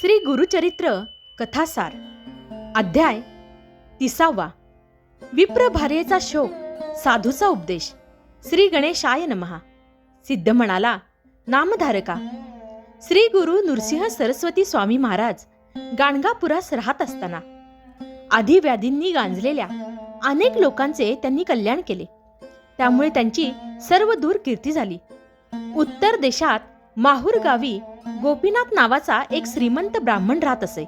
श्री गुरुचरित्र कथासार अध्याय तिसावा. विप्र भार्येचा शोक साधूचा उपदेश. श्री गणेशाय नमहा. सिद्ध म्हणाला नामधारका श्री गुरु नृसिंह सरस्वती स्वामी महाराज गाणगापुरास राहत असताना आधी व्याधींनी गांजलेल्या अनेक लोकांचे त्यांनी कल्याण केले. त्यामुळे त्यांची सर्व दूर कीर्ती झाली. उत्तर देशात माहूर गावी गोपीनाथ नावाचा एक श्रीमंत ब्राह्मण राहत असे.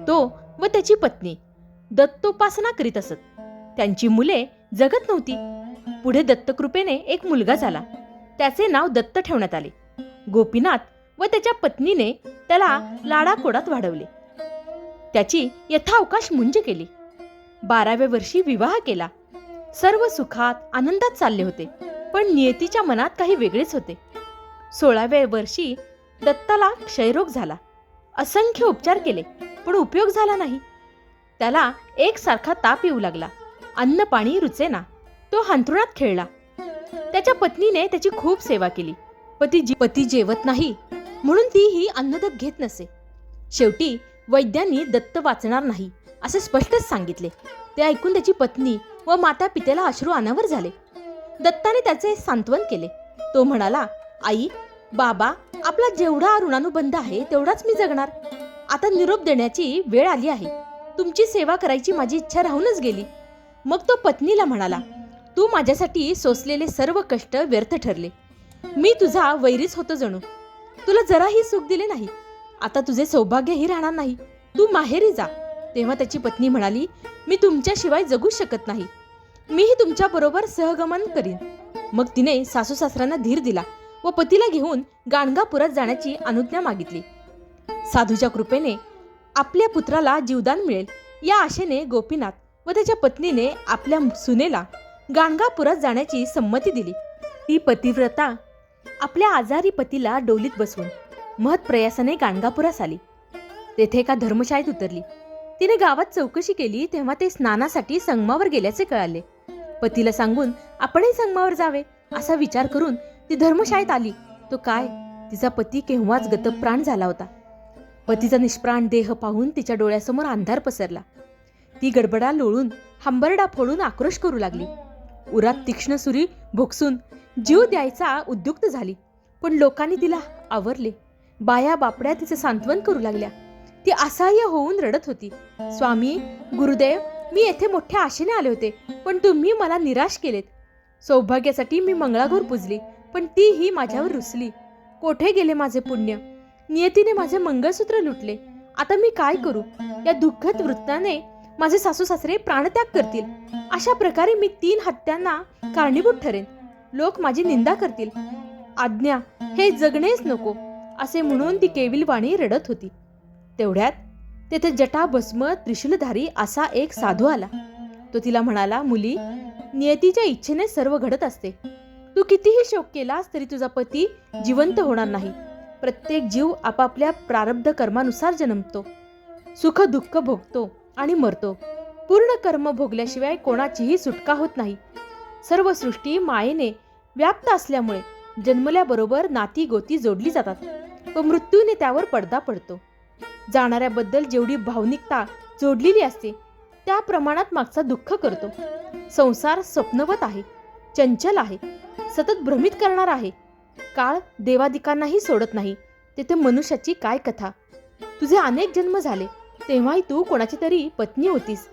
तो व त्याची पत्नी दत्तोपासना करीत असत. त्यांची मुले जगत नव्हती. पुढे दत्तकृपेने एक मुलगा झाला. त्याचे नाव दत्त ठेवण्यात आले. गोपीनाथ व त्याच्या पत्नीने त्याला लाडाकोडात वाढवले. त्याची यथावकाश मुंज केली. बाराव्या वर्षी विवाह केला. सर्व सुखात आनंदात चालले होते. पण नियतीच्या मनात काही वेगळेच होते. सोळाव्या वर्षी दत्ताला क्षयरोग झाला. असंख्य उपचार केले पण उपयोग झाला नाही. त्याला एकसारखा ताप येऊ लागला. अन्न पाणी रुचेना. तो हंतरुणात खेळला. त्याच्या पत्नीने त्याची खूप सेवा केली. पती जी- पती जेवत नाही म्हणून ती ही अन्नदक घेत नसे. शेवटी वैद्यांनी दत्त वाचणार नाही असे स्पष्टच सांगितले. ते ऐकून त्याची पत्नी व माता पित्याला अश्रू अनावर झाले. दत्ताने त्याचे सांत्वन केले. तो म्हणाला आई बाबा आपला जेवढा ऋणानुबंध आहे तेवढाच मी जगणार. आता निरोप देण्याची वेळ आली आहे. तुमची सेवा करायची माझी इच्छा राहूनच गेली. मग तो पत्नीला म्हणाला तू माझ्यासाठी सोसलेले सर्व कष्ट व्यर्थ ठरले. मी तुझा वैरीच होतो जणू. तुला जराही सुख दिले नाही. आता तुझे सौभाग्यही राहणार नाही. तू माहेरी जा. तेव्हा त्याची पत्नी म्हणाली मी तुमच्याशिवाय जगू शकत नाही. मीही तुमच्याबरोबर सहगमन करीन. मग तिने सासू सासऱ्यांना धीर दिला. व पतीला घेऊन गाणगापुरात जाण्याची अनुज्ञा मागितली. साधूच्या कृपेने आपल्या पुत्राला जीवदान मिळेल या आशेने गोपीनाथ व त्याच्या पत्नीने आपल्या सुनेला गाणगापुरात जाण्याची संमती दिली. ती पतिव्रता आपल्या आजारी पतीला डोलीत बसवून महत्प्रयासाने गाणगापुरास आली. तेथे एका धर्मशाळेत उतरली. तिने गावात चौकशी केली तेव्हा ते स्नानासाठी संगमावर गेल्याचे कळाले. पतीला सांगून आपणही संगमावर जावे असा विचार करून ती धर्मशाळेत आली. तो काय? तिचा पती केव्हाच गतप्राण झाला होता. पतीचा निष्प्राण देह पाहून तिच्या डोळ्यासमोर अंधार पसरला. ती गडबडा लोळून हंबरडा फोडून आक्रोश करू लागली. उरात तीक्ष्ण सुरी भोगसून जीव द्यायचा उद्युक्त झाली. पण लोकांनी तिला आवरले. बाया बापड्या तिचे सांत्वन करू लागल्या. ती असहाय्य होऊन रडत होती. स्वामी गुरुदेव मी येथे मोठ्या आशेने आले होते पण तुम्ही मला निराश केलेत. सौभाग्यासाठी मी मंगळागौर पुजली. पण ती ही माझ्यावर रुसली. कोठे गेले माझे पुण्य? नियतीने माझे मंगळसूत्र लुटले. आता मी काय करू? या दुःखद वृत्ताने माझे सासू सासरे प्राणत्याग करतील. अशा प्रकारे मी तीन हत्यांना कारणीभूत ठरेन. लोक माझी निंदा करतील. आज्ञा हे जगणेच नको असे म्हणून ती केविलवाणी रडत होती. तेवढ्यात तेथे जटा भस्म त्रिशूलधारी असा एक साधू आला. तो तिला म्हणाला मुली नियतीच्या इच्छेने सर्व घडत असते. तू कितीही शोक केलास तरी तुझा पती जिवंत होणार नाही. प्रत्येक जीव आपापल्या प्रारब्ध कर्मानुसार जन्मतो. सुख दुःख भोगतो आणि मरतो. पूर्ण कर्म भोगल्याशिवाय कोणाचीही सुटका होत नाही. सर्व सृष्टी मायेने व्याप्त असल्यामुळे जन्मल्याबरोबर नाती गोती जोडली जातात व मृत्यूने त्यावर पडदा पडतो. जाणाऱ्याबद्दल जेवढी भावनिकता जोडलेली असते त्या प्रमाणात मागचा दुःख करतो. संसार स्वप्नवत आहे. चंचल आहे. सतत भ्रमित करणार आहे. काळ देवादिकांनाही सोडत नाही. तेथे मनुष्याची काय कथा? तुझे अनेक जन्म झाले. तेव्हाही तू कोणाची तरी पत्नी होतीस.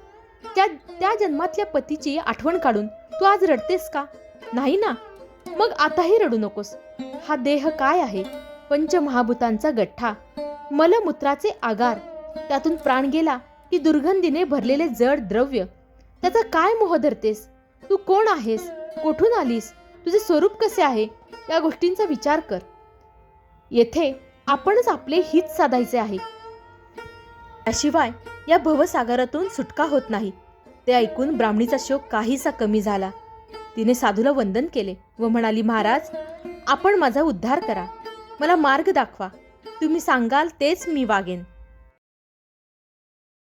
त्या त्या जन्मातल्या पतीची आठवण काढून तू आज रडतेस का? नाही ना? मग आताही रडू नकोस. हा देह काय आहे? पंचमहाभूतांचा गठ्ठा. मलमूत्राचे आगार. त्यातून प्राण गेला की दुर्गंधीने भरलेले जड द्रव्य. त्याचा काय मोह धरतेस? तू कोण आहेस? कुठून आलीस? तुझे स्वरूप कसे आहे? या गोष्टींचा विचार कर. येथे आपणच आपले हित साधायचे आहे. याशिवाय या भवसागरातून सुटका होत नाही. ते ऐकून ब्राह्मणीचा शोक काहीसा कमी झाला. तिने साधूला वंदन केले व म्हणाली महाराज आपण माझा उद्धार करा. मला मार्ग दाखवा. तुम्ही सांगाल तेच मी वागेन.